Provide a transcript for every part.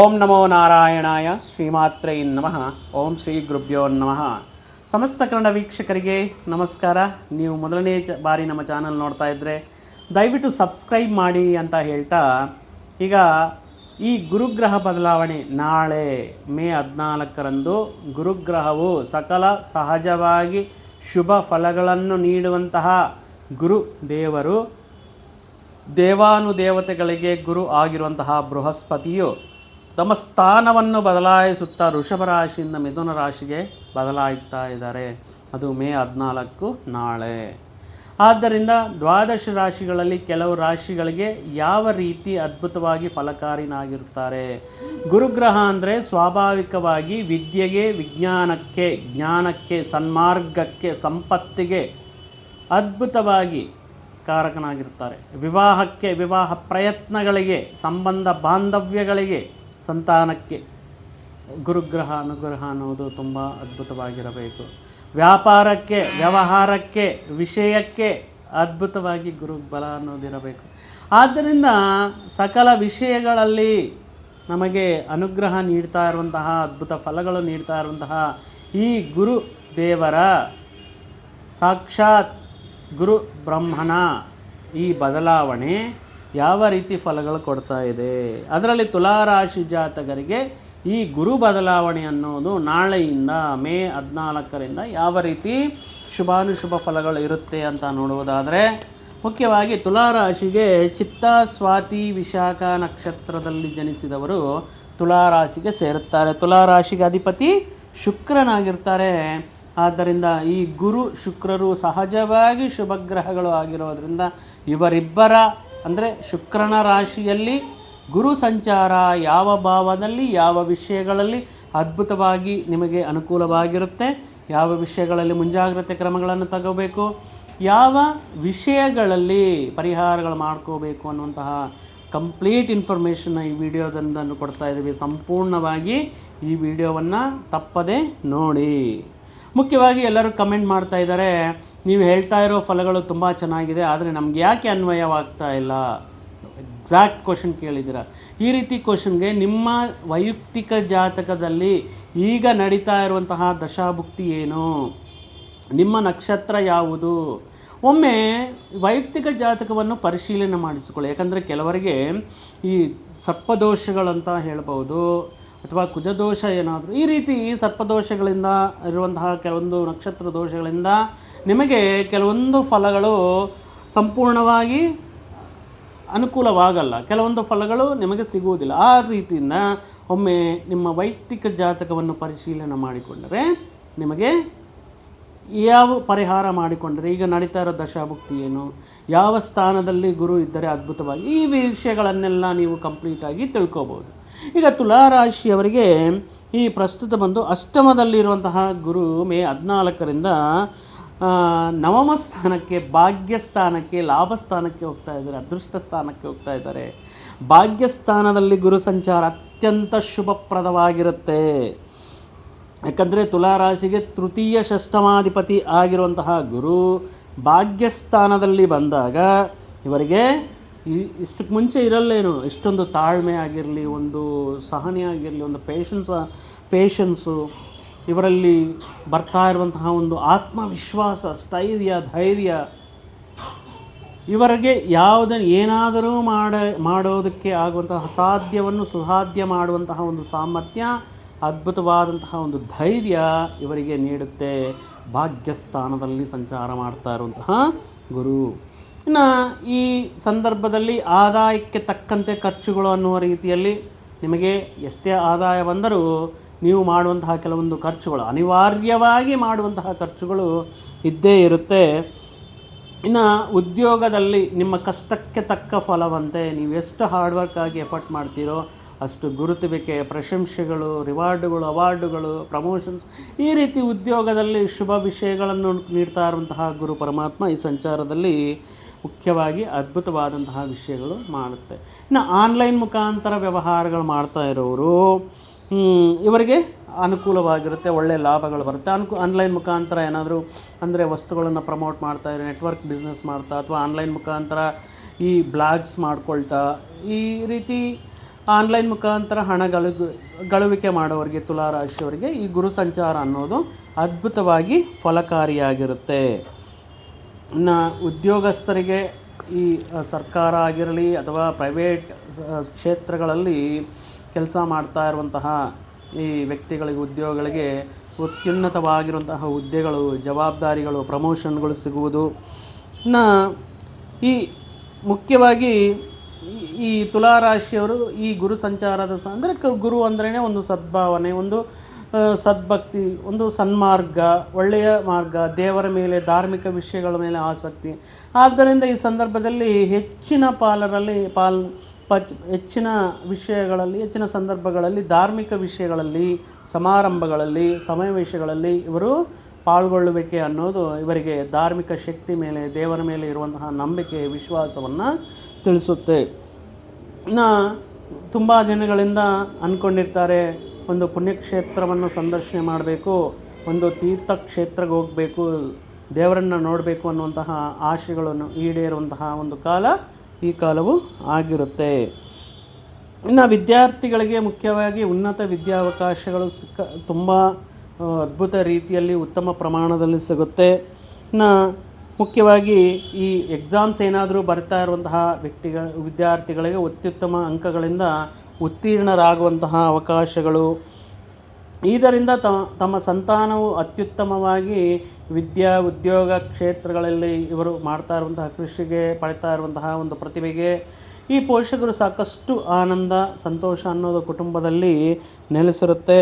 ಓಂ ನಮೋ ನಾರಾಯಣಾಯ ಶ್ರೀಮಾತ್ರೈ ನಮಃ. ಓಂ ಶ್ರೀ ಗುರುಭ್ಯೋ ನಮಃ. ಸಮಸ್ತ ಕನ್ನಡ ವೀಕ್ಷಕರಿಗೆ ನಮಸ್ಕಾರ. ನೀವು ಮೊದಲನೇ ಚ ಬಾರಿ ನಮ್ಮ ಚಾನಲ್ ನೋಡ್ತಾ ಇದ್ದರೆ ದಯವಿಟ್ಟು ಸಬ್ಸ್ಕ್ರೈಬ್ ಮಾಡಿ ಅಂತ ಹೇಳ್ತಾ, ಈಗ ಈ ಗುರುಗ್ರಹ ಬದಲಾವಣೆ ನಾಳೆ ಮೇ ಹದಿನಾಲ್ಕರಂದು ಗುರುಗ್ರಹವು ಸಕಲ ಸಹಜವಾಗಿ ಶುಭ ಫಲಗಳನ್ನು ನೀಡುವಂತಹ ಗುರು ದೇವರು. ದೇವಾನುದೇವತೆಗಳಿಗೆ ಗುರು ಆಗಿರುವಂತಹ ಬೃಹಸ್ಪತಿಯು ತಮ್ಮ ಸ್ಥಾನವನ್ನು ಬದಲಾಯಿಸುತ್ತಾ ವೃಷಭ ರಾಶಿಯಿಂದ ಮಿಥುನ ರಾಶಿಗೆ ಬದಲಾಯಿಸ್ತಾ ಇದ್ದಾರೆ. ಅದು ಮೇ ಹದಿನಾಲ್ಕು ನಾಳೆ. ಆದ್ದರಿಂದ ದ್ವಾದಶ ರಾಶಿಗಳಲ್ಲಿ ಕೆಲವು ರಾಶಿಗಳಿಗೆ ಯಾವ ರೀತಿ ಅದ್ಭುತವಾಗಿ ಫಲಕಾರಿನಾಗಿರುತ್ತಾರೆ ಗುರುಗ್ರಹ ಅಂದರೆ ಸ್ವಾಭಾವಿಕವಾಗಿ ವಿದ್ಯೆಗೆ, ವಿಜ್ಞಾನಕ್ಕೆ, ಜ್ಞಾನಕ್ಕೆ, ಸನ್ಮಾರ್ಗಕ್ಕೆ, ಸಂಪತ್ತಿಗೆ ಅದ್ಭುತವಾಗಿ ಕಾರಕನಾಗಿರ್ತಾರೆ ವಿವಾಹಕ್ಕೆ, ವಿವಾಹ ಪ್ರಯತ್ನಗಳಿಗೆ, ಸಂಬಂಧ ಬಾಂಧವ್ಯಗಳಿಗೆ ಸಂತಾನಕ್ಕೆ ಗುರುಗ್ರಹ, ಅನುಗ್ರಹ ಅನ್ನೋದು ತುಂಬ ಅದ್ಭುತವಾಗಿರಬೇಕು. ವ್ಯಾಪಾರಕ್ಕೆ, ವ್ಯವಹಾರಕ್ಕೆ, ವಿಷಯಕ್ಕೆ ಅದ್ಭುತವಾಗಿ ಗುರುಬಲ ಅನ್ನೋದಿರಬೇಕು. ಆದ್ದರಿಂದ ಸಕಲ ವಿಷಯಗಳಲ್ಲಿ ನಮಗೆ ಅನುಗ್ರಹ ನೀಡ್ತಾ ಇರುವಂತಹ, ಅದ್ಭುತ ಫಲಗಳು ನೀಡ್ತಾ ಇರುವಂತಹ ಈ ಗುರು ದೇವರ ಸಾಕ್ಷಾತ್ ಗುರು ಬ್ರಹ್ಮನ ಈ ಬದಲಾವಣೆ ಯಾವ ರೀತಿ ಫಲಗಳು ಕೊಡ್ತಾ ಇದೆ? ಅದರಲ್ಲಿ ತುಲಾರಾಶಿ ಜಾತಕರಿಗೆ ಈ ಗುರು ಬದಲಾವಣೆ ಅನ್ನೋದು ನಾಳೆಯಿಂದ ಮೇ ಹದಿನಾಲ್ಕರಿಂದ ಯಾವ ರೀತಿ ಶುಭಾನುಶುಭ ಫಲಗಳು ಇರುತ್ತೆ ಅಂತ ನೋಡುವುದಾದರೆ, ಮುಖ್ಯವಾಗಿ ತುಲಾರಾಶಿಗೆ ಚಿತ್ತ, ಸ್ವಾತಿ, ವಿಶಾಖ ನಕ್ಷತ್ರದಲ್ಲಿ ಜನಿಸಿದವರು ತುಲಾರಾಶಿಗೆ ಸೇರುತ್ತಾರೆ. ತುಲಾರಾಶಿಗೆ ಅಧಿಪತಿ ಶುಕ್ರನಾಗಿರ್ತಾರೆ. ಆದ್ದರಿಂದ ಈ ಗುರು ಶುಕ್ರರು ಸಹಜವಾಗಿ ಶುಭಗ್ರಹಗಳು ಆಗಿರೋದರಿಂದ ಇವರಿಬ್ಬರ, ಅಂದರೆ ಶುಕ್ರನ ರಾಶಿಯಲ್ಲಿ ಗುರು ಸಂಚಾರ ಯಾವ ಭಾವದಲ್ಲಿ, ಯಾವ ವಿಷಯಗಳಲ್ಲಿ ಅದ್ಭುತವಾಗಿ ನಿಮಗೆ ಅನುಕೂಲವಾಗಿರುತ್ತೆ, ಯಾವ ವಿಷಯಗಳಲ್ಲಿ ಮುಂಜಾಗ್ರತೆ ಕ್ರಮಗಳನ್ನು ತಗೋಬೇಕು, ಯಾವ ವಿಷಯಗಳಲ್ಲಿ ಪರಿಹಾರಗಳು ಮಾಡ್ಕೋಬೇಕು ಅನ್ನುವಂತಹ ಕಂಪ್ಲೀಟ್ ಇನ್ಫಾರ್ಮೇಷನ್ ಈ ವಿಡಿಯೋದಿಂದ ಕೊಡ್ತಾ ಇದ್ದೀವಿ. ಸಂಪೂರ್ಣವಾಗಿ ಈ ವಿಡಿಯೋವನ್ನು ತಪ್ಪದೆ ನೋಡಿ. ಮುಖ್ಯವಾಗಿ ಎಲ್ಲರೂ ಕಮೆಂಟ್ ಮಾಡ್ತಾ ಇದ್ದಾರೆ. ನೀವು ಹೇಳ್ತಾ ಇರೋ ಫಲಗಳು ತುಂಬ ಚೆನ್ನಾಗಿದೆ, ಆದರೆ ನಮ್ಗೆ ಯಾಕೆ ಅನ್ವಯವಾಗ್ತಾ ಇಲ್ಲ? ಎಕ್ಸಾಕ್ಟ್ ಕ್ವಶನ್ ಕೇಳಿದ್ದೀರ? ಈ ರೀತಿ ಕ್ವಶನ್ಗೆ ನಿಮ್ಮ ವೈಯಕ್ತಿಕ ಜಾತಕದಲ್ಲಿ ಈಗ ನಡೀತಾ ಇರುವಂತಹ ದಶಾಭುಕ್ತಿ ಏನು? ನಿಮ್ಮ ನಕ್ಷತ್ರ ಯಾವುದು? ಒಮ್ಮೆ ವೈಯಕ್ತಿಕ ಜಾತಕವನ್ನು ಪರಿಶೀಲನೆ ಮಾಡಿಸಿಕೊಳ್ಳಿ. ಯಾಕಂದರೆ ಕೆಲವರಿಗೆ ಈ ಸರ್ಪದೋಷಗಳಂತ ಹೇಳ್ಬೋದು ಅಥವಾ ಕುಜದೋಷ ಏನಾದರೂ, ಈ ರೀತಿ ಸರ್ಪದೋಷಗಳಿಂದ ಇರುವಂತಹ ಕೆಲವೊಂದು ನಕ್ಷತ್ರ ದೋಷಗಳಿಂದ ನಿಮಗೆ ಕೆಲವೊಂದು ಫಲಗಳು ಸಂಪೂರ್ಣವಾಗಿ ಅನುಕೂಲವಾಗಲ್ಲ. ಕೆಲವೊಂದು ಫಲಗಳು ನಿಮಗೆ ಸಿಗುವುದಿಲ್ಲ. ಆ ರೀತಿಯಿಂದ ಒಮ್ಮೆ ನಿಮ್ಮ ವೈಯಕ್ತಿಕ ಜಾತಕವನ್ನು ಪರಿಶೀಲನೆ ಮಾಡಿಕೊಂಡರೆ ನಿಮಗೆ ಯಾವ ಪರಿಹಾರ ಮಾಡಿಕೊಂಡರೆ, ಈಗ ನಡೀತಾ ಇರೋ ದಶಾಭುಕ್ತಿ ಏನು, ಯಾವ ಸ್ಥಾನದಲ್ಲಿ ಗುರು ಇದ್ದರೆ ಅದ್ಭುತವಾಗಿ, ಈ ವಿಷಯಗಳನ್ನೆಲ್ಲ ನೀವು ಕಂಪ್ಲೀಟಾಗಿ ತಿಳ್ಕೊಬೋದು. ಈಗ ತುಲಾರಾಶಿಯವರಿಗೆ ಈ ಪ್ರಸ್ತುತ ಬಂದು ಅಷ್ಟಮದಲ್ಲಿರುವಂತಹ ಗುರು ಮೇ ಹದಿನಾಲ್ಕರಿಂದ ನವಮ ಸ್ಥಾನಕ್ಕೆ, ಭಾಗ್ಯ ಸ್ಥಾನಕ್ಕೆ, ಲಾಭ ಸ್ಥಾನಕ್ಕೆ ಹೋಗ್ತಾ ಇದ್ದಾರೆ, ಅದೃಷ್ಟ ಸ್ಥಾನಕ್ಕೆ ಹೋಗ್ತಾ ಇದ್ದಾರೆ. ಭಾಗ್ಯ ಸ್ಥಾನದಲ್ಲಿ ಗುರು ಸಂಚಾರ ಅತ್ಯಂತ ಶುಭಪ್ರದವಾಗಿರುತ್ತೆ. ಯಾಕಂದರೆ ತುಲಾರಾಶಿಗೆ ತೃತೀಯ ಷಷ್ಠಮಾಧಿಪತಿ ಆಗಿರುವಂತಹ ಗುರು ಭಾಗ್ಯಸ್ಥಾನದಲ್ಲಿ ಬಂದಾಗ ಇವರಿಗೆ ಈ- ಇಷ್ಟಕ್ಕೆ ಮುಂಚೆ ಇರಲ್ಲೇನು, ಇಷ್ಟೊಂದು ತಾಳ್ಮೆ ಆಗಿರಲಿ, ಒಂದು ಸಹನೆ ಆಗಿರಲಿ, ಒಂದು ಪೇಷನ್ಸ್ ಪೇಷನ್ಸು ಇವರಲ್ಲಿ ಬರ್ತಾ ಇರುವಂತಹ ಒಂದು ಆತ್ಮವಿಶ್ವಾಸ, ಸ್ಥೈರ್ಯ, ಧೈರ್ಯ, ಇವರಿಗೆ ಯಾವುದನ್ನು ಏನಾದರೂ ಮಾಡ, ಮಾಡೋದಕ್ಕೆ ಆಗುವಂತಹ ಅಸಾಧ್ಯವನ್ನು ಸುಸಾಧ್ಯ ಮಾಡುವಂತಹ ಒಂದು ಸಾಮರ್ಥ್ಯ, ಅದ್ಭುತವಾದಂತಹ ಒಂದು ಧೈರ್ಯ ಇವರಿಗೆ ನೀಡುತ್ತೆ. ಭಾಗ್ಯಸ್ಥಾನದಲ್ಲಿ ಸಂಚಾರ ಮಾಡ್ತಾ ಇರುವಂತಹ ಗುರು. ಇನ್ನು ಈ ಸಂದರ್ಭದಲ್ಲಿ ಆದಾಯಕ್ಕೆ ತಕ್ಕಂತೆ ಖರ್ಚುಗಳು ಅನ್ನುವ ರೀತಿಯಲ್ಲಿ ನಿಮಗೆ ಎಷ್ಟೇ ಆದಾಯ ಬಂದರೂ ನೀವು ಮಾಡುವಂತಹ ಕೆಲವೊಂದು ಖರ್ಚುಗಳು, ಅನಿವಾರ್ಯವಾಗಿ ಮಾಡುವಂತಹ ಖರ್ಚುಗಳು ಇದ್ದೇ ಇರುತ್ತೆ. ಇನ್ನು ಉದ್ಯೋಗದಲ್ಲಿ ನಿಮ್ಮ ಕಷ್ಟಕ್ಕೆ ತಕ್ಕ ಫಲವಂತೆ ನೀವು ಎಷ್ಟು ಹಾರ್ಡ್ ವರ್ಕ್ ಆಗಿ ಎಫರ್ಟ್ ಮಾಡ್ತೀರೋ ಅಷ್ಟು ಗುರುತುವಿಕೆ, ಪ್ರಶಂಸೆಗಳು ರಿವಾರ್ಡುಗಳು ಅವಾರ್ಡುಗಳು ಪ್ರಮೋಷನ್ಸ್ ಈ ರೀತಿ ಉದ್ಯೋಗದಲ್ಲಿ ಶುಭ ವಿಷಯಗಳನ್ನು ನೀಡ್ತಾ ಇರುವಂತಹ ಗುರು ಪರಮಾತ್ಮ ಈ ಸಂಚಾರದಲ್ಲಿ ಮುಖ್ಯವಾಗಿ ಅದ್ಭುತವಾದಂತಹ ವಿಷಯಗಳು ಮಾಡುತ್ತೆ. ಇನ್ನು ಆನ್ಲೈನ್ ಮುಖಾಂತರ ವ್ಯವಹಾರಗಳು ಮಾಡ್ತಾ ಇರೋರು ಇವರಿಗೆ ಅನುಕೂಲವಾಗಿರುತ್ತೆ ಒಳ್ಳೆಯ ಲಾಭಗಳು ಬರುತ್ತೆ. ಅನುಕು, ಆನ್ಲೈನ್ ಮುಖಾಂತರ ಏನಾದರೂ ಅಂದರೆ ವಸ್ತುಗಳನ್ನು ಪ್ರಮೋಟ್ ಮಾಡ್ತಾ ಇದ್ದಾರೆ ನೆಟ್ವರ್ಕ್ ಬಿಸ್ನೆಸ್ ಮಾಡ್ತಾ ಅಥವಾ ಆನ್ಲೈನ್ ಮುಖಾಂತರ ಈ ಬ್ಲಾಗ್ಸ್ ಮಾಡ್ಕೊಳ್ತಾ, ಈ ರೀತಿ ಆನ್ಲೈನ್ ಮುಖಾಂತರ ಹಣ ಗಳು ಗಳುವಿಕೆ ಮಾಡೋರಿಗೆ ತುಲಾರಾಶಿಯವರಿಗೆ ಈ ಗುರು ಸಂಚಾರ ಅನ್ನೋದು ಅದ್ಭುತವಾಗಿ ಫಲಕಾರಿಯಾಗಿರುತ್ತೆ. ಇನ್ನು ಉದ್ಯೋಗಸ್ಥರಿಗೆ ಈ ಸರ್ಕಾರ ಆಗಿರಲಿ ಅಥವಾ ಪ್ರೈವೇಟ್ ಕ್ಷೇತ್ರಗಳಲ್ಲಿ ಕೆಲಸ ಮಾಡ್ತಾ ಇರುವಂತಹ ಈ ವ್ಯಕ್ತಿಗಳಿಗೆ, ಉದ್ಯೋಗಗಳಿಗೆ ಅತ್ಯುನ್ನತವಾಗಿರುವಂತಹ ಹುದ್ದೆಗಳು, ಜವಾಬ್ದಾರಿಗಳು, ಪ್ರಮೋಷನ್ಗಳು ಸಿಗುವುದು. ಇನ್ನು ಈ, ಮುಖ್ಯವಾಗಿ ಈ- ತುಲಾರಾಶಿಯವರು ಈ ಗುರು ಸಂಚಾರದ ಅಂದರೆ ಗುರು ಅಂದ್ರೇ ಒಂದು ಸದ್ಭಾವನೆ, ಒಂದು ಸದ್ಭಕ್ತಿ, ಒಂದು ಸನ್ಮಾರ್ಗ, ಒಳ್ಳೆಯ ಮಾರ್ಗ, ದೇವರ ಮೇಲೆ ಧಾರ್ಮಿಕ ವಿಷಯಗಳ ಮೇಲೆ ಆಸಕ್ತಿ. ಆದ್ದರಿಂದ ಈ ಸಂದರ್ಭದಲ್ಲಿ ಹೆಚ್ಚಿನ ಪಾಲರಲ್ಲಿ, ಪಾಲ್, ಪಚ್, ಹೆಚ್ಚಿನ ವಿಷಯಗಳಲ್ಲಿ, ಹೆಚ್ಚಿನ ಸಂದರ್ಭಗಳಲ್ಲಿ, ಧಾರ್ಮಿಕ ವಿಷಯಗಳಲ್ಲಿ, ಸಮಾರಂಭಗಳಲ್ಲಿ, ಸಮಾವೇಶಗಳಲ್ಲಿ ಇವರು ಪಾಲ್ಗೊಳ್ಳುವಿಕೆ ಅನ್ನೋದು ಇವರಿಗೆ ಧಾರ್ಮಿಕ ಶಕ್ತಿ ಮೇಲೆ, ದೇವರ ಮೇಲೆ ಇರುವಂತಹ ನಂಬಿಕೆ, ವಿಶ್ವಾಸವನ್ನು ತಿಳಿಸುತ್ತೆ. ಇನ್ನು ತುಂಬ ದಿನಗಳಿಂದ ಅಂದ್ಕೊಂಡಿರ್ತಾರೆ ಒಂದು ಪುಣ್ಯಕ್ಷೇತ್ರವನ್ನು ಸಂದರ್ಶನೆ ಮಾಡಬೇಕು, ಒಂದು ತೀರ್ಥಕ್ಷೇತ್ರಕ್ಕೆ ಹೋಗಬೇಕು, ದೇವರನ್ನು ನೋಡಬೇಕು ಅನ್ನುವಂತಹ ಆಶೆಗಳನ್ನು ಈಡೇರುವಂತಹ ಒಂದು ಕಾಲ ಈ ಕಾಲವು ಆಗಿರುತ್ತೆ. ಇನ್ನು ವಿದ್ಯಾರ್ಥಿಗಳಿಗೆ ಮುಖ್ಯವಾಗಿ ಉನ್ನತ ವಿದ್ಯಾವಕಾಶಗಳು ಸಿಕ್ಕ, ತುಂಬ ಅದ್ಭುತ ರೀತಿಯಲ್ಲಿ ಉತ್ತಮ ಪ್ರಮಾಣದಲ್ಲಿ ಸಿಗುತ್ತೆ. ಇನ್ನು ಮುಖ್ಯವಾಗಿ ಈ ಎಕ್ಸಾಮ್ಸ್ ಏನಾದರೂ ಬರ್ತಾ ಇರುವಂತಹ ವ್ಯಕ್ತಿಗಳ, ವಿದ್ಯಾರ್ಥಿಗಳಿಗೆ ಅತ್ಯುತ್ತಮ ಅಂಕಗಳಿಂದ ಉತ್ತೀರ್ಣರಾಗುವಂತಹ ಅವಕಾಶಗಳು. ಇದರಿಂದ ತಮ್ಮ ಸಂತಾನವು ಅತ್ಯುತ್ತಮವಾಗಿ ವಿದ್ಯಾ, ಉದ್ಯೋಗ ಕ್ಷೇತ್ರಗಳಲ್ಲಿ ಇವರು ಮಾಡ್ತಾ ಇರುವಂತಹ ಕೃಷಿಗೆ ಪಡಿತಾ ಇರುವಂತಹ ಒಂದು ಪ್ರತಿಭೆಗೆ ಈ ಪೋಷಕರು ಸಾಕಷ್ಟು ಆನಂದ, ಸಂತೋಷ ಅನ್ನೋದು ಕುಟುಂಬದಲ್ಲಿ ನೆಲೆಸಿರುತ್ತೆ.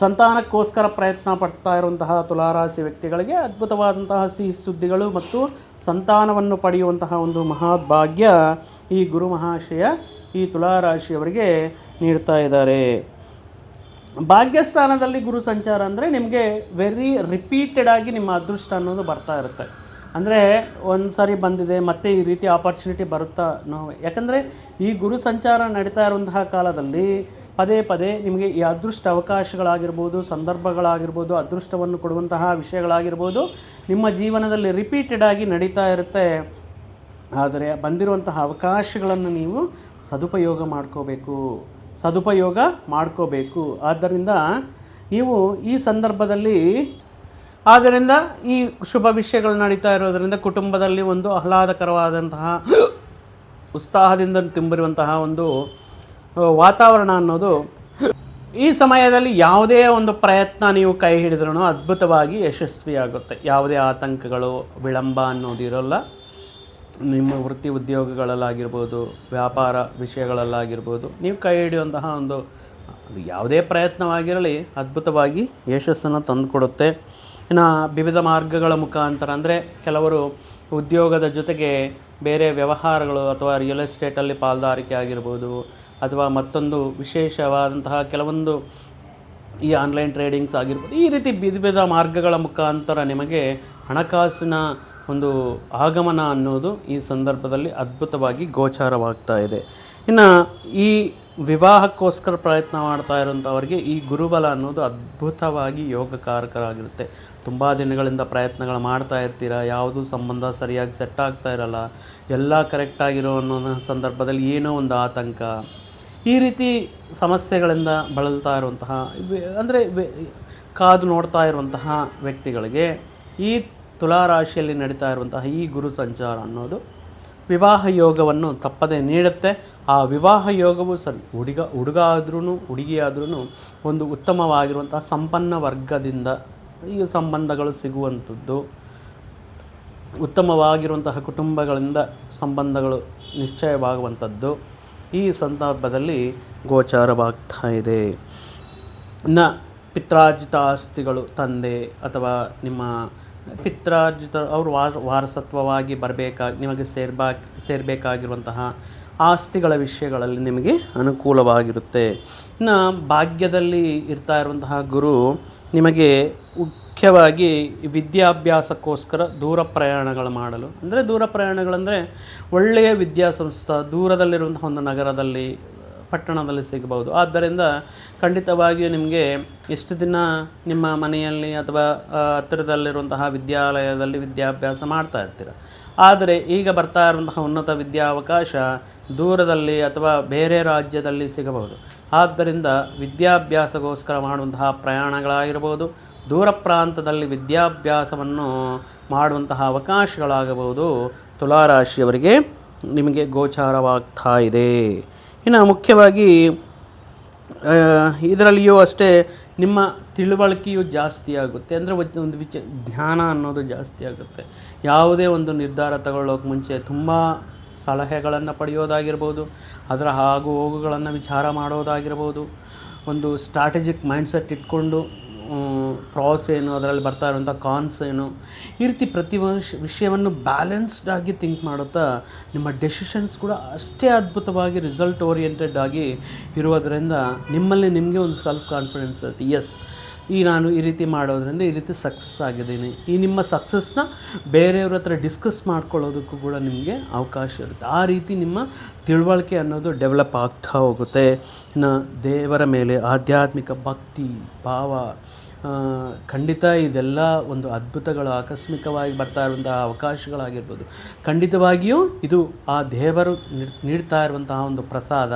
ಸಂತಾನಕ್ಕೋಸ್ಕರ ಪ್ರಯತ್ನ ಪಡ್ತಾ ಇರುವಂತಹ ತುಲಾರಾಶಿ ವ್ಯಕ್ತಿಗಳಿಗೆ ಅದ್ಭುತವಾದಂತಹ ಸಿಹಿ ಸುದ್ದಿಗಳು ಮತ್ತು ಸಂತಾನವನ್ನು ಪಡೆಯುವಂತಹ ಒಂದು ಮಹಾಭಾಗ್ಯ ಈ ಗುರು ಮಹಾಶಯ ಈ ತುಲಾರಾಶಿಯವರಿಗೆ ನೀಡ್ತಾ ಇದ್ದಾರೆ. ಭಾಗ್ಯಸ್ಥಾನದಲ್ಲಿ ಗುರು ಸಂಚಾರ ಅಂದರೆ ನಿಮಗೆ ವೆರಿ ರಿಪೀಟೆಡ್ ಆಗಿ ನಿಮ್ಮ ಅದೃಷ್ಟ ಅನ್ನೋದು ಬರ್ತಾ ಇರುತ್ತೆ. ಅಂದರೆ ಒಂದು ಸಾರಿ ಬಂದಿದೆ, ಮತ್ತೆ ಈ ರೀತಿ ಆಪರ್ಚುನಿಟಿ ಬರುತ್ತಾ ನೋ ಯಾಕಂದರೆ ಈ ಗುರು ಸಂಚಾರ ನಡೀತಾ ಇರುವಂತಹ ಕಾಲದಲ್ಲಿ ಪದೇ ಪದೇ ನಿಮಗೆ ಈ ಅದೃಷ್ಟ ಅವಕಾಶಗಳಾಗಿರ್ಬೋದು, ಸಂದರ್ಭಗಳಾಗಿರ್ಬೋದು, ಅದೃಷ್ಟವನ್ನು ಕೊಡುವಂತಹ ವಿಷಯಗಳಾಗಿರ್ಬೋದು ನಿಮ್ಮ ಜೀವನದಲ್ಲಿ ರಿಪೀಟೆಡ್ ಆಗಿ ನಡೀತಾ ಇರುತ್ತೆ. ಆದರೆ ಬಂದಿರುವಂತಹ ಅವಕಾಶಗಳನ್ನು ನೀವು ಸದುಪಯೋಗ ಮಾಡ್ಕೋಬೇಕು ಸದುಪಯೋಗ ಮಾಡ್ಕೋಬೇಕು. ಆದ್ದರಿಂದ ನೀವು ಈ ಸಂದರ್ಭದಲ್ಲಿ, ಆದ್ದರಿಂದ ಈ ಶುಭ ವಿಷಯಗಳು ನಡೀತಾ ಇರೋದರಿಂದ ಕುಟುಂಬದಲ್ಲಿ ಒಂದು ಆಹ್ಲಾದಕರವಾದಂತಹ ಉತ್ಸಾಹದಿಂದ ತುಂಬಿರುವಂತಹ ಒಂದು ವಾತಾವರಣ ಅನ್ನೋದು ಈ ಸಮಯದಲ್ಲಿ ಯಾವುದೇ ಒಂದು ಪ್ರಯತ್ನ ನೀವು ಕೈ ಹಿಡಿದ್ರೂ ಅದ್ಭುತವಾಗಿ ಯಶಸ್ವಿಯಾಗುತ್ತೆ. ಯಾವುದೇ ಆತಂಕಗಳು, ವಿಳಂಬ ಅನ್ನೋದು ಇರೋಲ್ಲ. ನಿಮ್ಮ ವೃತ್ತಿ ಉದ್ಯೋಗಗಳಲ್ಲಾಗಿರ್ಬೋದು, ವ್ಯಾಪಾರ ವಿಷಯಗಳಲ್ಲಾಗಿರ್ಬೋದು, ನೀವು ಕೈ ಹಿಡಿಯುವಂತಹ ಒಂದು ಯಾವುದೇ ಪ್ರಯತ್ನವಾಗಿರಲಿ, ಅದ್ಭುತವಾಗಿ ಯಶಸ್ಸನ್ನು ತಂದುಕೊಡುತ್ತೆ. ಇನ್ನು ವಿವಿಧ ಮಾರ್ಗಗಳ ಮುಖಾಂತರ ಅಂದರೆ ಕೆಲವರು ಉದ್ಯೋಗದ ಜೊತೆಗೆ ಬೇರೆ ವ್ಯವಹಾರಗಳು ಅಥವಾ ರಿಯಲ್ ಎಸ್ಟೇಟಲ್ಲಿ ಪಾಲ್ದಾರಿಕೆ ಆಗಿರ್ಬೋದು, ಅಥವಾ ಮತ್ತೊಂದು ವಿಶೇಷವಾದಂತಹ ಕೆಲವೊಂದು ಈ ಆನ್ಲೈನ್ ಟ್ರೇಡಿಂಗ್ಸ್ ಆಗಿರ್ಬೋದು, ಈ ರೀತಿ ವಿಧ ವಿಧ ಮಾರ್ಗಗಳ ಮುಖಾಂತರ ನಿಮಗೆ ಹಣಕಾಸಿನ ಒಂದು ಆಗಮನ ಅನ್ನೋದು ಈ ಸಂದರ್ಭದಲ್ಲಿ ಅದ್ಭುತವಾಗಿ ಗೋಚಾರವಾಗ್ತಾ ಇದೆ. ಇನ್ನು ಈ ವಿವಾಹಕ್ಕೋಸ್ಕರ ಪ್ರಯತ್ನ ಮಾಡ್ತಾ ಇರೋಂಥವ್ರಿಗೆ ಈ ಗುರುಬಲ ಅನ್ನೋದು ಅದ್ಭುತವಾಗಿ ಯೋಗಕಾರಕರಾಗಿರುತ್ತೆ. ತುಂಬ ದಿನಗಳಿಂದ ಪ್ರಯತ್ನಗಳು ಮಾಡ್ತಾ ಇರ್ತೀರ, ಯಾವುದೂ ಸಂಬಂಧ ಸರಿಯಾಗಿ ಸೆಟ್ ಆಗ್ತಾ ಇರಲ್ಲ, ಎಲ್ಲ ಕರೆಕ್ಟಾಗಿರೋ ಅನ್ನೋ ಸಂದರ್ಭದಲ್ಲಿ ಏನೋ ಒಂದು ಆತಂಕ. ಈ ರೀತಿ ಸಮಸ್ಯೆಗಳಿಂದ ಬಳಲ್ತಾ ಇರುವಂತಹ, ಅಂದರೆ ಕಾದು ನೋಡ್ತಾ ಇರುವಂತಹ ವ್ಯಕ್ತಿಗಳಿಗೆ ಈ ತುಲಾರಾಶಿಯಲ್ಲಿ ನಡೀತಾ ಇರುವಂತಹ ಈ ಗುರು ಸಂಚಾರ ಅನ್ನೋದು ವಿವಾಹ ಯೋಗವನ್ನು ತಪ್ಪದೆ ನೀಡುತ್ತೆ. ಆ ವಿವಾಹ ಯೋಗವು ಸರ್, ಹುಡುಗ ಹುಡುಗ ಆದ್ರೂ ಹುಡುಗಿಯಾದ್ರೂ ಒಂದು ಉತ್ತಮವಾಗಿರುವಂತಹ ಸಂಪನ್ನ ವರ್ಗದಿಂದ ಈ ಸಂಬಂಧಗಳು ಸಿಗುವಂಥದ್ದು. ಉತ್ತಮವಾಗಿರುವಂತಹ ಕುಟುಂಬಗಳಿಂದ ಸಂಬಂಧಗಳು ನಿಶ್ಚಯವಾಗುವಂಥದ್ದು. ಈ ಸಂದರ್ಭದಲ್ಲಿ ಗೋಚಾರವಾಗ್ತಾ ಇದೆ. ನ ಪಿತ್ರಾರ್ಜಿತ ಆಸ್ತಿಗಳು ತಂದೆ ಅಥವಾ ನಿಮ್ಮ ಪಿತ್ರಾರ್ಜಿತ ಅವರು ವಾರ ವಾರಸತ್ವವಾಗಿ ಬರಬೇಕಾ ನಿಮಗೆ ಸೇರ್ಬಾ ಸೇರಬೇಕಾಗಿರುವಂತಹ ಆಸ್ತಿಗಳ ವಿಷಯಗಳಲ್ಲಿ ನಿಮಗೆ ಅನುಕೂಲವಾಗಿರುತ್ತೆ. ಇನ್ನು ಭಾಗ್ಯದಲ್ಲಿ ಇರ್ತಾ ಇರುವಂತಹ ಗುರು ನಿಮಗೆ ಮುಖ್ಯವಾಗಿ ವಿದ್ಯಾಭ್ಯಾಸಕ್ಕೋಸ್ಕರ ದೂರ ಪ್ರಯಾಣಗಳು ಮಾಡಲು ಅಂದರೆ ದೂರ ಪ್ರಯಾಣಗಳಂದರೆ ಒಳ್ಳೆಯ ವಿದ್ಯಾಸಂಸ್ಥೆ ದೂರದಲ್ಲಿರುವಂತಹ ಒಂದು ನಗರದಲ್ಲಿ ಪಟ್ಟಣದಲ್ಲಿ ಸಿಗಬಹುದು. ಆದ್ದರಿಂದ ಖಂಡಿತವಾಗಿಯೂ ನಿಮಗೆ ಎಷ್ಟು ದಿನ ನಿಮ್ಮ ಮನೆಯಲ್ಲಿ ಅಥವಾ ಹತ್ತಿರದಲ್ಲಿರುವಂತಹ ವಿದ್ಯಾಲಯದಲ್ಲಿ ವಿದ್ಯಾಭ್ಯಾಸ ಮಾಡ್ತಾ ಇರ್ತೀರ? ಆದರೆ ಈಗ ಬರ್ತಾ ಇರುವಂತಹ ಉನ್ನತ ವಿದ್ಯಾವಕಾಶ ದೂರದಲ್ಲಿ ಅಥವಾ ಬೇರೆ ರಾಜ್ಯದಲ್ಲಿ ಸಿಗಬಹುದು. ಆದ್ದರಿಂದ ವಿದ್ಯಾಭ್ಯಾಸಗೋಸ್ಕರ ಮಾಡುವಂತಹ ಪ್ರಯಾಣಗಳಾಗಿರ್ಬೋದು, ದೂರ ಪ್ರಾಂತದಲ್ಲಿ ವಿದ್ಯಾಭ್ಯಾಸವನ್ನು ಮಾಡುವಂತಹ ಅವಕಾಶಗಳಾಗಬಹುದು. ತುಲಾರಾಶಿಯವರಿಗೆ ನಿಮಗೆ ಗೋಚಾರವಾಗ್ತಾ ಇದೆ. ಇನ್ನು ಮುಖ್ಯವಾಗಿ ಇದರಲ್ಲಿಯೂ ಅಷ್ಟೇ ನಿಮ್ಮ ತಿಳುವಳಿಕೆಯು ಜಾಸ್ತಿ ಆಗುತ್ತೆ. ಅಂದರೆ ಒಂದು ವಿಚ, ಜ್ಞಾನ ಅನ್ನೋದು ಜಾಸ್ತಿ ಆಗುತ್ತೆ. ಯಾವುದೇ ಒಂದು ನಿರ್ಧಾರ ತಗೊಳ್ಳೋಕೆ ಮುಂಚೆ ತುಂಬ ಸಲಹೆಗಳನ್ನು ಪಡೆಯೋದಾಗಿರ್ಬೋದು, ಅದರ ಹಾಗು ಹೋಗುಗಳನ್ನು ವಿಚಾರ ಮಾಡೋದಾಗಿರ್ಬೋದು, ಒಂದು ಸ್ಟ್ರಾಟಜಿಕ್ ಮೈಂಡ್ಸೆಟ್ ಇಟ್ಕೊಂಡು ಪ್ರಾಸ್ ಏನು, ಅದರಲ್ಲಿ ಬರ್ತಾ ಇರುವಂಥ ಕಾನ್ಸ್ ಏನು, ಈ ರೀತಿ ಪ್ರತಿ ವರ್ಷ ವಿಷಯವನ್ನು ಬ್ಯಾಲೆನ್ಸ್ಡ್ ಆಗಿ ಥಿಂಕ್ ಮಾಡುತ್ತಾ, ನಿಮ್ಮ ಡೆಸಿಷನ್ಸ್ ಕೂಡ ಅಷ್ಟೇ ಅದ್ಭುತವಾಗಿ ರಿಸಲ್ಟ್ ಓರಿಯೆಂಟೆಡ್ ಆಗಿ ಇರುವುದರಿಂದ ನಿಮ್ಮಲ್ಲಿ ನಿಮಗೆ ಒಂದು ಸೆಲ್ಫ್ ಕಾನ್ಫಿಡೆನ್ಸ್ ಇರುತ್ತೆ. ಎಸ್ ಈ ನಾನು ಈ ರೀತಿ ಮಾಡೋದ್ರಿಂದ ಈ ರೀತಿ ಸಕ್ಸಸ್ ಆಗಿದ್ದೀನಿ. ಈ ನಿಮ್ಮ ಸಕ್ಸಸ್ನ ಬೇರೆಯವ್ರ ಹತ್ರ ಡಿಸ್ಕಸ್ ಮಾಡ್ಕೊಳ್ಳೋದಕ್ಕೂ ಕೂಡ ನಿಮಗೆ ಅವಕಾಶ ಇರುತ್ತೆ. ಆ ರೀತಿ ನಿಮ್ಮ ತಿಳುವಳಿಕೆ ಅನ್ನೋದು ಡೆವಲಪ್ ಆಗ್ತಾ ಹೋಗುತ್ತೆ. ಇನ್ನು ದೇವರ ಮೇಲೆ ಆಧ್ಯಾತ್ಮಿಕ ಭಕ್ತಿ, ಭಾವ ಖಂಡಿತ ಇದೆಲ್ಲ ಒಂದು ಅದ್ಭುತಗಳು, ಆಕಸ್ಮಿಕವಾಗಿ ಬರ್ತಾ ಇರುವಂತಹ ಅವಕಾಶಗಳಾಗಿರ್ಬೋದು. ಖಂಡಿತವಾಗಿಯೂ ಇದು ಆ ದೇವರು ನೀಡ್- ನೀಡ್ತಾ ಇರುವಂತಹ ಒಂದು ಪ್ರಸಾದ.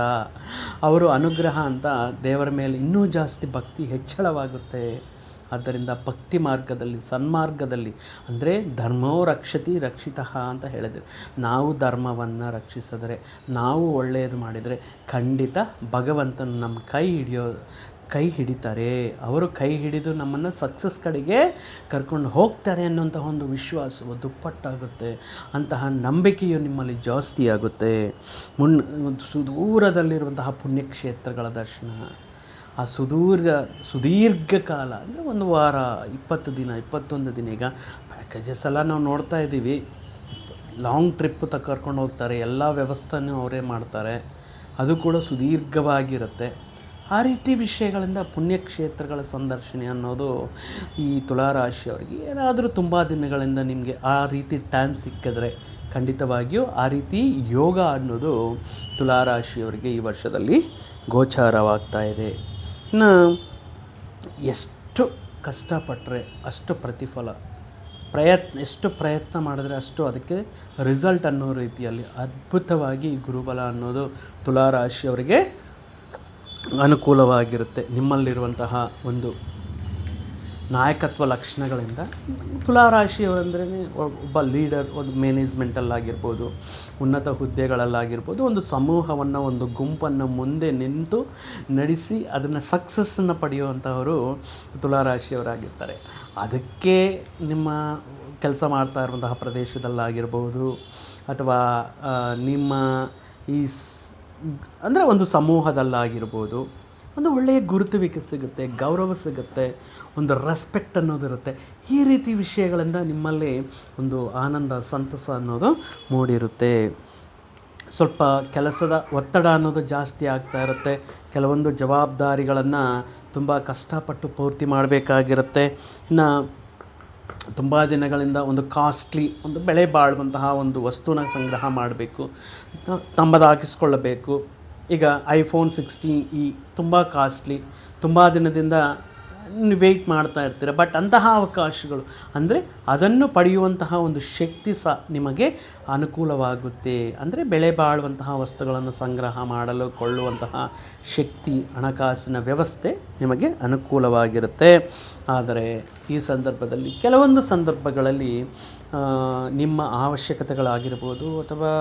ಅವರು ಅನುಗ್ರಹ ಅಂತ ದೇವರ ಮೇಲೆ ಇನ್ನೂ ಜಾಸ್ತಿ ಭಕ್ತಿ ಹೆಚ್ಚಳವಾಗುತ್ತೆ. ಆದ್ದರಿಂದ ಭಕ್ತಿ ಮಾರ್ಗದಲ್ಲಿ, ಸನ್ಮಾರ್ಗದಲ್ಲಿ, ಅಂದರೆ ಧರ್ಮೋ ರಕ್ಷತಿ ರಕ್ಷಿತ ಅಂತ ಹೇಳಿದರು. ನಾವು ಧರ್ಮವನ್ನು ರಕ್ಷಿಸಿದರೆ, ನಾವು ಒಳ್ಳೆಯದು ಮಾಡಿದರೆ ಖಂಡಿತ ಭಗವಂತನು ನಮ್ಮ ಕೈ ಹಿಡಿಯೋ ಕೈ ಹಿಡಿತಾರೆ. ಅವರು ಕೈ ಹಿಡಿದು ನಮ್ಮನ್ನು ಸಕ್ಸಸ್ ಕಡೆಗೆ ಕರ್ಕೊಂಡು ಹೋಗ್ತಾರೆ ಅನ್ನೋಂತಹ ಒಂದು ವಿಶ್ವಾಸವು ದುಪ್ಪಟ್ಟಾಗುತ್ತೆ ಅಂತಹ ನಂಬಿಕೆಯು ನಿಮ್ಮಲ್ಲಿ ಜಾಸ್ತಿ ಆಗುತ್ತೆ. ಮುನ್, ಸುದೂರದಲ್ಲಿರುವಂತಹ ಪುಣ್ಯಕ್ಷೇತ್ರಗಳ ದರ್ಶನ. ಆ ಸುದೂರ್ಘ ಸುದೀರ್ಘ ಕಾಲ, ಅಂದರೆ ಒಂದು ವಾರ, ಇಪ್ಪತ್ತು ದಿನ, ಇಪ್ಪತ್ತೊಂದು ದಿನ, ಈಗ ಪ್ಯಾಕೇಜಸ್ ಎಲ್ಲ ನಾವು ನೋಡ್ತಾ ಇದ್ದೀವಿ. ಲಾಂಗ್ ಟ್ರಿಪ್ ತ ಕರ್ಕೊಂಡು ಹೋಗ್ತಾರೆ, ಎಲ್ಲ ವ್ಯವಸ್ಥೆನೂ ಅವರೇ ಮಾಡ್ತಾರೆ. ಅದು ಕೂಡ ಸುದೀರ್ಘವಾಗಿರುತ್ತೆ. ಆ ರೀತಿ ವಿಷಯಗಳಿಂದ ಪುಣ್ಯಕ್ಷೇತ್ರಗಳ ಸಂದರ್ಶನೆ ಅನ್ನೋದು ಈ ತುಲಾರಾಶಿಯವರಿಗೆ ಏನಾದರೂ ತುಂಬ ದಿನಗಳಿಂದ ನಿಮಗೆ ಆ ರೀತಿ ಟೈಮ್ ಸಿಕ್ಕಿದ್ರೆ ಖಂಡಿತವಾಗಿಯೂ ಆ ರೀತಿ ಯೋಗ ಅನ್ನೋದು ತುಲಾರಾಶಿಯವರಿಗೆ ಈ ವರ್ಷದಲ್ಲಿ ಗೋಚಾರವಾಗ್ತಾ ಇದೆ. ಇನ್ನು ಎಷ್ಟು ಕಷ್ಟಪಟ್ಟರೆ ಅಷ್ಟು ಪ್ರತಿಫಲ, ಪ್ರಯತ್ನ, ಎಷ್ಟು ಪ್ರಯತ್ನ ಮಾಡಿದ್ರೆ ಅಷ್ಟು ಅದಕ್ಕೆ ರಿಸಲ್ಟ್ ಅನ್ನೋ ರೀತಿಯಲ್ಲಿ ಅದ್ಭುತವಾಗಿ ಗುರುಬಲ ಅನ್ನೋದು ತುಲಾರಾಶಿಯವರಿಗೆ ಅನುಕೂಲವಾಗಿರುತ್ತೆ ನಿಮ್ಮಲ್ಲಿರುವಂತಹ ಒಂದು ನಾಯಕತ್ವ ಲಕ್ಷಣಗಳಿಂದ. ತುಲಾರಾಶಿಯವರಂದ್ರೇ ಒಬ್ಬ ಲೀಡರ್ ಒಂದು ಮ್ಯಾನೇಜ್ಮೆಂಟಲ್ಲಾಗಿರ್ಬೋದು ಉನ್ನತ ಹುದ್ದೆಗಳಲ್ಲಾಗಿರ್ಬೋದು, ಒಂದು ಸಮೂಹವನ್ನು, ಒಂದು ಗುಂಪನ್ನು ಮುಂದೆ ನಿಂತು ನಡೆಸಿ ಅದನ್ನು ಸಕ್ಸಸ್ಸನ್ನು ಪಡೆಯುವಂಥವರು ತುಲಾರಾಶಿಯವರಾಗಿರ್ತಾರೆ. ಅದಕ್ಕೆ ನಿಮ್ಮ ಕೆಲಸ ಮಾಡ್ತಾ ಇರುವಂತಹ ಪ್ರದೇಶದಲ್ಲಾಗಿರ್ಬೋದು, ಅಥವಾ ನಿಮ್ಮ ಈ ಅಂದರೆ ಒಂದು ಸಮೂಹದಲ್ಲಾಗಿರ್ಬೋದು, ಒಂದು ಒಳ್ಳೆಯ ಗುರುತುವಿಕೆ ಸಿಗುತ್ತೆ, ಗೌರವ ಸಿಗುತ್ತೆ, ಒಂದು ರೆಸ್ಪೆಕ್ಟ್ ಅನ್ನೋದಿರುತ್ತೆ ಈ ರೀತಿ ವಿಷಯಗಳಿಂದ ನಿಮ್ಮಲ್ಲಿ ಒಂದು ಆನಂದ, ಸಂತಸ ಅನ್ನೋದು ಮೂಡಿರುತ್ತೆ. ಸ್ವಲ್ಪ ಕೆಲಸದ ಒತ್ತಡ ಅನ್ನೋದು ಜಾಸ್ತಿ ಆಗ್ತಾ ಇರುತ್ತೆ. ಕೆಲವೊಂದು ಜವಾಬ್ದಾರಿಗಳನ್ನು ತುಂಬ ಕಷ್ಟಪಟ್ಟು ಪೂರ್ತಿ ಮಾಡಬೇಕಾಗಿರುತ್ತೆ. ಇನ್ನು ತುಂಬ ದಿನಗಳಿಂದ ಒಂದು ಕಾಸ್ಟ್ಲಿ ಒಂದು ಬೆಲೆ ಬಾಳುವಂತಹ ಒಂದು ವಸ್ತುನ ಸಂಗ್ರಹ ಮಾಡಬೇಕು ತಂಬದಾಕಿಸ್ಕೊಳ್ಳಬೇಕು ಈಗ ಐಫೋನ್ ಸಿಕ್ಸ್ಟೀನ್ ಇ ತುಂಬ ಕಾಸ್ಟ್ಲಿ ತುಂಬ ದಿನದಿಂದ ವೆಯ್ಟ್ ಮಾಡ್ತಾ ಇರ್ತೀರ. ಬಟ್ ಅಂತಹ ಅವಕಾಶಗಳು ಅಂದರೆ ಅದನ್ನು ಪಡೆಯುವಂತಹ ಒಂದು ಶಕ್ತಿ ಸಹ ನಿಮಗೆ ಅನುಕೂಲವಾಗುತ್ತೆ. ಅಂದರೆ ಬೆಲೆ ಬಾಳುವಂತಹ ವಸ್ತುಗಳನ್ನು ಸಂಗ್ರಹ ಮಾಡಲು ಕೊಳ್ಳುವಂತಹ ಶಕ್ತಿ, ಹಣಕಾಸಿನ ವ್ಯವಸ್ಥೆ ನಿಮಗೆ ಅನುಕೂಲವಾಗಿರುತ್ತೆ. ಆದರೆ ಈ ಸಂದರ್ಭದಲ್ಲಿ ಕೆಲವೊಂದು ಸಂದರ್ಭಗಳಲ್ಲಿ ನಿಮ್ಮ ಅವಶ್ಯಕತೆಗಳಾಗಿರ್ಬೋದು ಅಥವಾ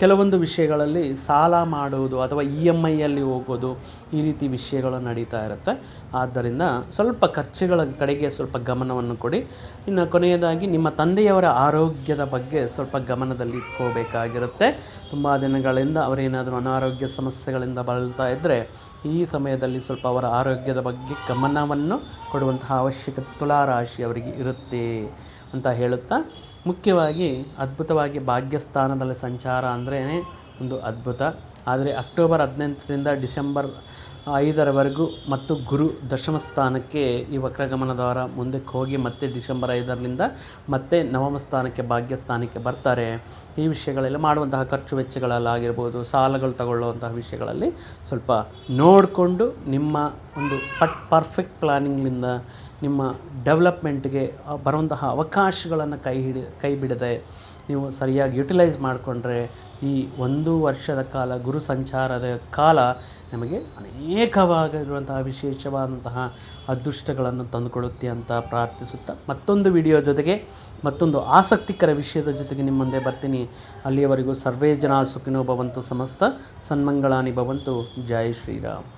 ಕೆಲವೊಂದು ವಿಷಯಗಳಲ್ಲಿ ಸಾಲ ಮಾಡುವುದು ಅಥವಾ ಇ ಎಂ ಐಯಲ್ಲಿ ಹೋಗೋದು ಈ ರೀತಿ ವಿಷಯಗಳು ನಡೀತಾ ಇರುತ್ತೆ. ಆದ್ದರಿಂದ ಸ್ವಲ್ಪ ಖರ್ಚುಗಳ ಕಡೆಗೆ ಸ್ವಲ್ಪ ಗಮನವನ್ನು ಕೊಡಿ. ಇನ್ನು ಕೊನೆಯದಾಗಿ ನಿಮ್ಮ ತಂದೆಯವರ ಆರೋಗ್ಯದ ಬಗ್ಗೆ ಸ್ವಲ್ಪ ಗಮನದಲ್ಲಿ ಇಟ್ಕೋಬೇಕಾಗಿರುತ್ತೆ. ತುಂಬ ದಿನಗಳಿಂದ ಅವರೇನಾದರೂ ಅನಾರೋಗ್ಯ ಸಮಸ್ಯೆಗಳಿಂದ ಬಳಲ್ತಾ ಇದ್ದರೆ ಈ ಸಮಯದಲ್ಲಿ ಸ್ವಲ್ಪ ಅವರ ಆರೋಗ್ಯದ ಬಗ್ಗೆ ಗಮನವನ್ನು ಕೊಡುವಂತಹ ಅವಶ್ಯಕತೆ ತುಲಾರಾಶಿ ಅವರಿಗೆ ಇರುತ್ತೆ ಅಂತ ಹೇಳುತ್ತಾ ಮುಖ್ಯವಾಗಿ ಅದ್ಭುತವಾಗಿ ಭಾಗ್ಯಸ್ಥಾನದಲ್ಲಿ ಸಂಚಾರ ಅಂದ್ರೇ ಒಂದು ಅದ್ಭುತ. ಆದರೆ ಅಕ್ಟೋಬರ್ ಹದಿನೆಂಟರಿಂದ ಡಿಸೆಂಬರ್ ಐದರವರೆಗೂ ಮತ್ತು ಗುರು ದಶಮ ಸ್ಥಾನಕ್ಕೆ ಈ ವಕ್ರಗಮನದವರ ಮುಂದಕ್ಕೆ ಹೋಗಿ ಮತ್ತೆ ಡಿಸೆಂಬರ್ ಐದರಿಂದ ಮತ್ತೆ ನವಮ ಸ್ಥಾನಕ್ಕೆ, ಭಾಗ್ಯ ಸ್ಥಾನಕ್ಕೆ ಬರ್ತಾರೆ. ಈ ವಿಷಯಗಳೆಲ್ಲ ಮಾಡುವಂತಹ ಖರ್ಚು ವೆಚ್ಚಗಳಲ್ಲಾಗಿರ್ಬೋದು, ಸಾಲಗಳು ತಗೊಳ್ಳುವಂತಹ ವಿಷಯಗಳಲ್ಲಿ ಸ್ವಲ್ಪ ನೋಡಿಕೊಂಡು ನಿಮ್ಮ ಒಂದು ಪಟ್ ಪರ್ಫೆಕ್ಟ್ ಪ್ಲ್ಯಾನಿಂಗ್ಲಿಂದ ನಿಮ್ಮ ಡೆವಲಪ್ಮೆಂಟ್ಗೆ ಬರುವಂತಹ ಅವಕಾಶಗಳನ್ನು ಕೈ ಹಿಡಿ ಕೈ ಬಿಡದೆ ನೀವು ಸರಿಯಾಗಿ ಯುಟಿಲೈಸ್ ಮಾಡಿಕೊಂಡ್ರೆ ಈ ಒಂದು ವರ್ಷದ ಕಾಲ ಗುರು ಸಂಚಾರದ ಕಾಲ ನಮಗೆ ಅನೇಕವಾಗಿರುವಂತಹ ವಿಶೇಷವಾದಂತಹ ಅದೃಷ್ಟಗಳನ್ನು ತಂದುಕೊಡುತ್ತೆ ಅಂತ ಪ್ರಾರ್ಥಿಸುತ್ತಾ ಮತ್ತೊಂದು ವಿಡಿಯೋ ಜೊತೆಗೆ ಮತ್ತೊಂದು ಆಸಕ್ತಿಕರ ವಿಷಯದ ಜೊತೆಗೆ ನಿಮ್ಮ ಮುಂದೆ ಬರ್ತೀನಿ. ಅಲ್ಲಿಯವರೆಗೂ ಸರ್ವೇ ಜನ ಸುಖಿನೋ ಭವಂತು ಸಮಸ್ತ ಸನ್ಮಂಗಳಾನಿ ಭವಂತು. ಜೈ ಶ್ರೀರಾಮ್.